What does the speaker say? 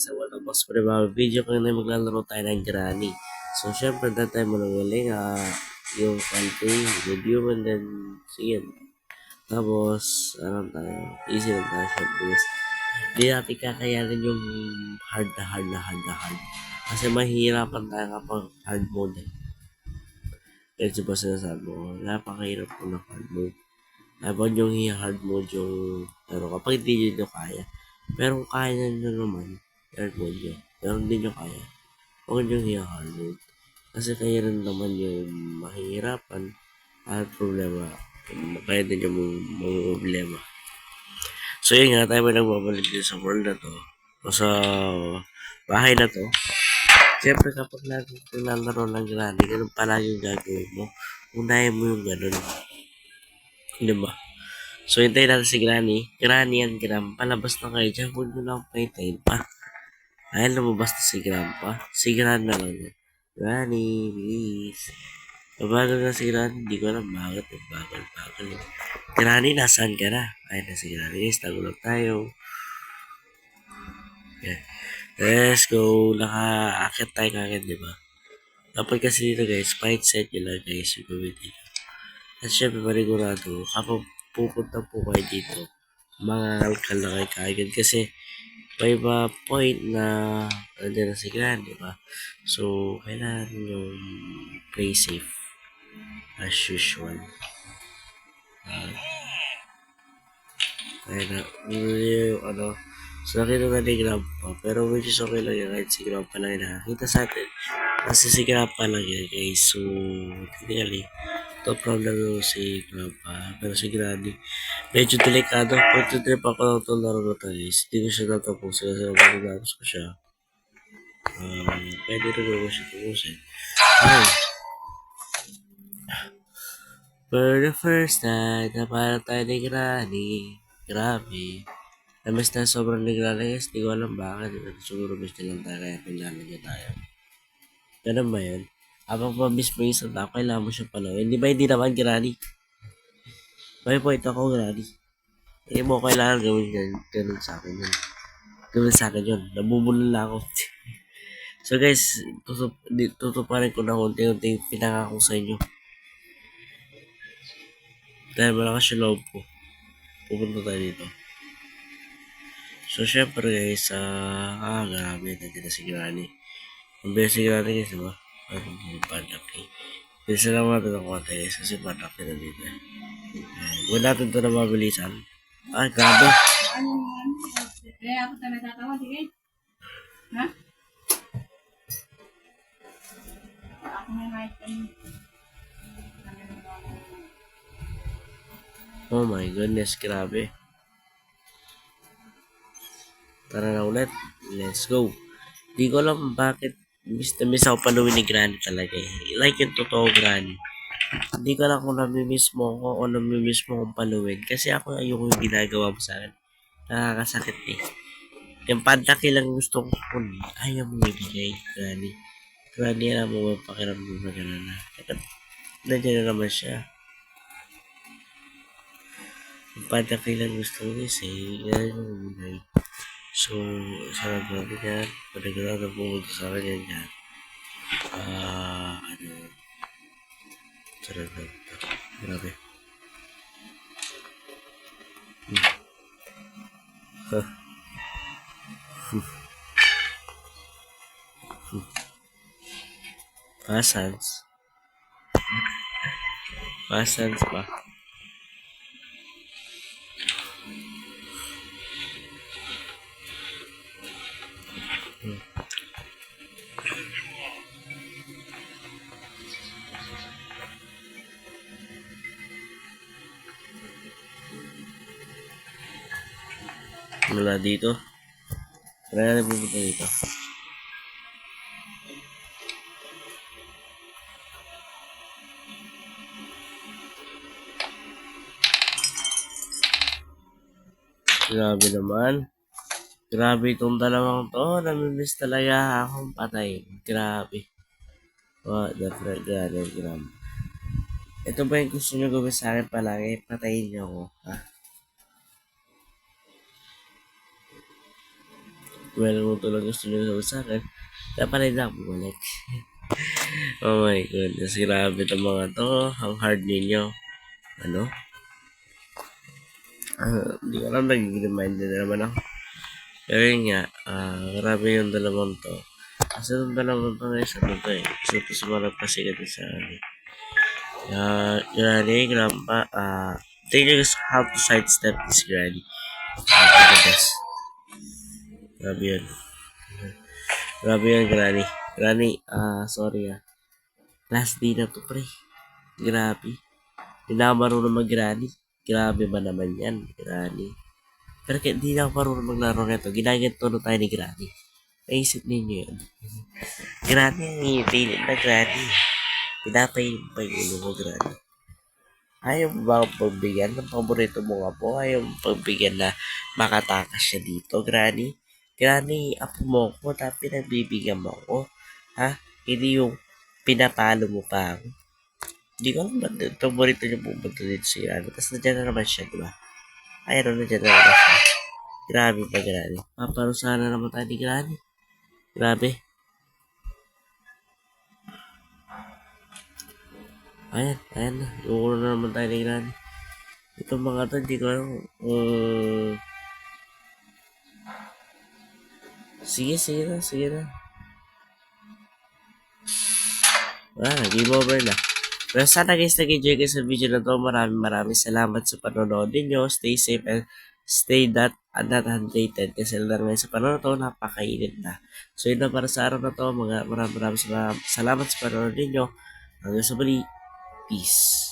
sa Walang Box pa rin mga video ko na maglalaro tayo ng Granny. So, syempre, dahil tayo muna galing, ah, yung country, review, and then, sige. Tapos, ano tayo, easy lang tayo, syempre, guys. Hindi natin kakayanin yung hard na hard na hard na hard. Kasi mahihirapan tayo kapag hard mode eh. Medyo ba sinasabi ko, napakahirap po ng hard mode. Habang yung hard mode yung, pero kapag hindi nyo kaya, pero kaya nyo naman, mode nyo, pero hindi nyo kaya, huwag nyo mode. Kasi kayo rin naman yung mahihirapan at problema. Kaya din yung mga, problema. So yun nga, tayo may nagbabalik din sa world na to. O sa bahay na to. Siyempre kapag naglalaro ng granny, ganun palagi yung gagawin mo. Unahin mo yung ganun. Di ba? So, hintayin natin si Granny. Granny and Gram, palabas na kayo dyan. Huwag nyo lang pahintayin pa. Ayun, lumabas na si Grandpa. Si Gran na lang yun. Granny, please. Mabagal na si Granny. Hindi ko alam bakit. Bagal, bagal. Granny, nasaan ka na? Ayun na si Granny. Guys, tagulang tayo. Yeah. Let's go. Naka-akit tayo kagad, di ba? Dapat kasi dito guys, fight set nyo lang guys yung gawin dito. At syempre, manigurado, kapag pupunta po kayo dito, mga ka na kayo kaagad kasi may mga point na nandiyan na si Gran, di ba? So, kailangan yung play safe as usual. Uh, kaya na, yun yung ano, so nakita na ni Grab pero which is okay lang yan kahit si Grab pa lang yung nakakita sa atin. Kasi si Grab pa lang yan guys, so technically, to problem yung si Grab pa, pero si Granny, medyo delikado. Pag trip ako ng itong laro na to guys, hindi ko siya natapusin kasi natapos ko siya, um, pwede rin ko siya tapusin. Ayun. For the first time, na tayo ni Granny. Grabe. Namiss na sobrang ni Granny guys. Di ko alam bakit. Siguro miss na lang tayo kaya niya tayo. Ganun ba yun? Habang yung isang tao, kailangan mo siya panawin. Di ba hindi naman Granny? May point ako Granny. Hindi mo kailangan gawin ganun, ganun sa akin yun. Gawin sa akin yun. Nabubulol lang ako. so guys, tutup, tutuparin ko na unti-unti yung pinangako sa inyo. Dahil malakas yung loob ko. Pupunta tayo dito. So, syempre guys, ah, ah, grabe, nandiyan na si Granny. Ang bilis si Granny guys, diba? Yung panak eh. Bilisan lang natin ang konti guys, kasi panak na dito. Eh, Huwag natin ito na mabilisan. Ay, grabe. Ano? Kaya ako tayo natatawa, sige. Ha? Ako may mic. Oh my goodness, grabe. Tara na ulit. Let's go. Di ko alam bakit miss na miss ako paluin ni Granny talaga eh. Like yung totoo Granny. Hindi ko alam kung namimiss mo ako o namimiss mo akong paluin. Kasi ako ayoko yung ginagawa mo sa akin. Nakakasakit eh. Yung pantaki lang gusto ko kunin. Ayaw mo ibigay, Granny. Granny, alam mo ba pakiramdam na gano'n na. Nandiyan na naman siya. Yung pantaki lang gusto ko eh. Yan yung ibigay. So, sarap natin yan. Panagurado pumunta sa akin yan yan. Ah, ano. Sarap na ito. Grabe. Hmm. Huh. Hmm. Hmm. Pasans. Pasans pa. Mula dito. Try natin pupunta dito. Grabe naman. Grabe itong dalawang to. Namimiss talaga akong patay. Grabe. What the frick, grabe, grabe. Ito ba yung gusto nyo gawin sa akin palagi? Patayin nyo ako. Ha? Kung ito lang gusto nyo sa akin, dapat rin na bumalik. oh my goodness, grabe itong mga to. Ang hard ninyo. Ano? Ah, Hindi ko alam, nagiging reminder na naman ako. Pero yun nga, ah, grabe yung dalawang to. Kasi yung dalawang to guys, ano to eh. So, ito sumarap kasi kasi sa ano. Uh, Granny, Grandpa, ah, think you guys how to sidestep this Granny. Ah, the best. Grabe yun. Grabe yun, Granny. Granny, ah, sorry ah. Last day na to, pre. Grabe. Hindi na marunong mag-Granny. Grabe ba naman yan, Granny. Pero kaya di na ako marunong maglaro nito. Ginaganto na tayo ni Granny. Naisip ninyo yun. Granny, ang ipilit na Granny. Pinapay pa yung ulo mo, Granny. Ayaw mo ba akong pagbigyan ng paborito mo nga po? Ayaw mo pagbigyan na makatakas siya dito, Granny? Granny, apo mo ko, tapos pinagbibigyan mo ako. Ha? Hindi yung pinapalo mo pa ako. Hindi ko yung paborito niyo pumunta dito si Granny. Tapos nandiyan na naman siya, di ba? Ayun, nandiyan na naman siya. Grabe pa, Granny. Paparusahan na naman tayo ni Granny. Grabe. Ayan, ayan na. Iuulo na naman tayo ni Granny. Itong mga to, hindi ko alam. Um, sige, sige na, sige na. Wala na, game over na. Pero sana guys, nag-enjoy kayo sa video na to. Maraming maraming salamat sa panonood ninyo. Stay safe and stay that not undated. Kasi lang ngayon sa panonood to, napakainit na. So yun na para sa araw na to. Mga maraming maraming salamat sa panonood ninyo. Hanggang sa muli. Peace.